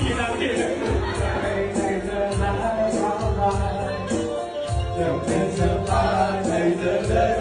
ที่นั่งที่หนึ่งเดี๋ยวเป็นเธอฟ้าใจเธอเลย